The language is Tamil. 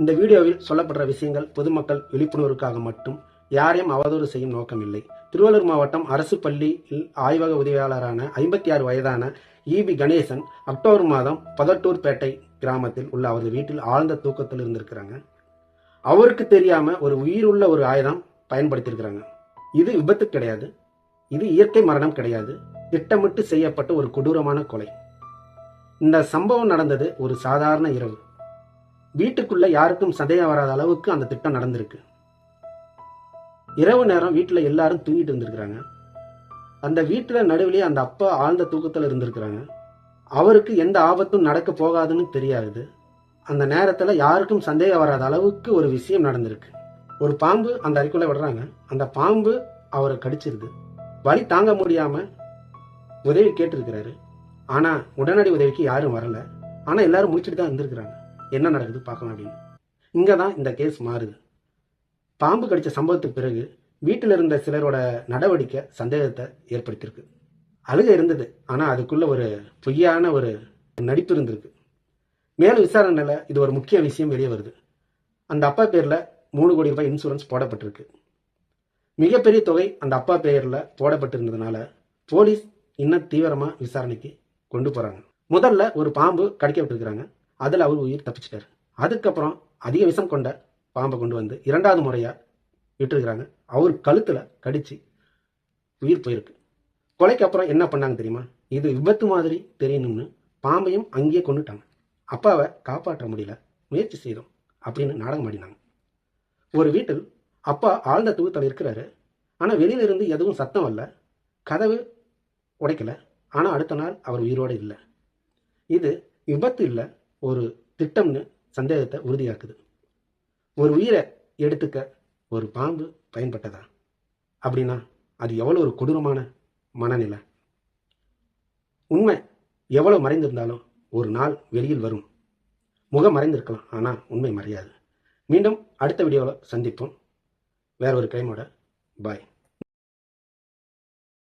இந்த வீடியோவில் சொல்லப்படுற விஷயங்கள் பொதுமக்கள் விழிப்புணர்வுக்காக மட்டும் யாரையும் அவதூறு செய்யும் நோக்கமில்லை. திருவள்ளூர் மாவட்டம் அரசு பள்ளியில் ஆய்வக உதவியாளரான ஐம்பத்தி ஆறு வயதான இபி கணேசன் அக்டோபர் மாதம் பதட்டூர்பேட்டை கிராமத்தில் உள்ள அவரது வீட்டில் ஆழ்ந்த தூக்கத்தில் இருந்திருக்கிறாங்க. அவருக்கு தெரியாம ஒரு உயிருள்ள ஒரு ஆயுதம் பயன்படுத்தியிருக்கிறாங்க. இது விபத்து கிடையாது. இது இயற்கை மரணம் கிடையாது. திட்டமிட்டு செய்யப்பட்ட ஒரு கொடூரமான கொலை. இந்த சம்பவம் நடந்தது ஒரு சாதாரண இரவு. வீட்டுக்குள்ள யாருக்கும் சந்தேகம் வராத அளவுக்கு அந்த திட்டம் நடந்திருக்கு. இரவு நேரம் வீட்டில் எல்லாரும் தூங்கிட்டு இருந்திருக்கிறாங்க. அந்த வீட்டில் நடுவிலே அந்த அப்பா ஆழ்ந்த தூக்கத்தில் இருந்திருக்கிறாங்க. அவருக்கு எந்த ஆபத்தும் நடக்க போகாதுன்னு தெரியாது. அந்த நேரத்தில் யாருக்கும் சந்தேகம் வராத அளவுக்கு ஒரு விஷயம் நடந்திருக்கு. ஒரு பாம்பு அந்த அறிக்குள்ளே விடுறாங்க. அந்த பாம்பு அவரை கடிச்சிருது. வலி தாங்க முடியாமல் உதவி கேட்டிருக்கிறாரு. ஆனால் உடனடி உதவிக்கு யாரும் வரல. ஆனால் எல்லாரும் முடிச்சுட்டு தான் இருந்திருக்கிறாங்க. என்ன நடக்குது பார்க்கலாம் அப்படின்னு. இங்கே தான் இந்த கேஸ் மாறுது. பாம்பு கடித்த சம்பவத்துக்கு பிறகு வீட்டில் இருந்த சிலரோட நடவடிக்கை சந்தேகத்தை ஏற்படுத்தியிருக்கு. அழுகை இருந்தது. ஆனால் அதுக்குள்ளே ஒரு பொய்யான ஒரு நடிப்பு இருந்திருக்கு. மேலும் விசாரணையில் இது ஒரு முக்கிய விஷயம் வெளியே வருது. அந்த அப்பா பேரில் மூணு கோடி ரூபாய் இன்சூரன்ஸ் போடப்பட்டிருக்கு. மிகப்பெரிய தொகை அந்த அப்பா பெயர்ல போடப்பட்டிருந்ததுனால போலீஸ் இன்னும் தீவிரமாக விசாரணைக்கு கொண்டு போகிறாங்க முதல்ல ஒரு பாம்பு கடிக்கப்பட்டிருக்கிறாங்க. அதில் அவர் உயிர் தப்பிச்சிட்டாரு. அதுக்கப்புறம் அதிக விஷம் கொண்ட பாம்பை கொண்டு வந்து இரண்டாவது முறையாக விட்டுருக்குறாங்க. அவர் கழுத்தில் கடித்து உயிர் போயிருக்கு. கொலைக்கு அப்புறம் என்ன பண்ணாங்க தெரியுமா? இது விபத்து மாதிரி தெரியணும்னு பாம்பையும் அங்கேயே கொண்டுட்டாங்க அப்பாவை காப்பாற்ற முடியல. முயற்சி செய்தோம் அப்படின்னு நாடகம் ஆடினாங்க. ஒரு வீட்டில் அப்பா ஆழ்ந்த தூக்கத்தில் இருக்கிறாரு. ஆனால் வெளியிலிருந்து எதுவும் சத்தம் வரல. கதவு உடைக்கல. ஆனால் அடுத்த நாள் அவர் உயிரோடு இல்லை. இது விபத்து இல்லை. ஒரு திட்டம்னு சந்தேகத்தை உறுதியாக்குது. ஒரு உயிரை எடுத்துக்க ஒரு பாம்பு பயன்பட்டதா? அப்படின்னா அது எவ்வளோ ஒரு கொடூரமான மனநிலை? உண்மை எவ்வளோ மறைந்திருந்தாலும் ஒரு நாள் வெளியில் வரும். முகம் மறைந்திருக்கலாம் ஆனால் உண்மை மறையாது. மீண்டும் அடுத்த வீடியோவில் சந்திப்போம். வேற ஒரு டைமோட பாய்.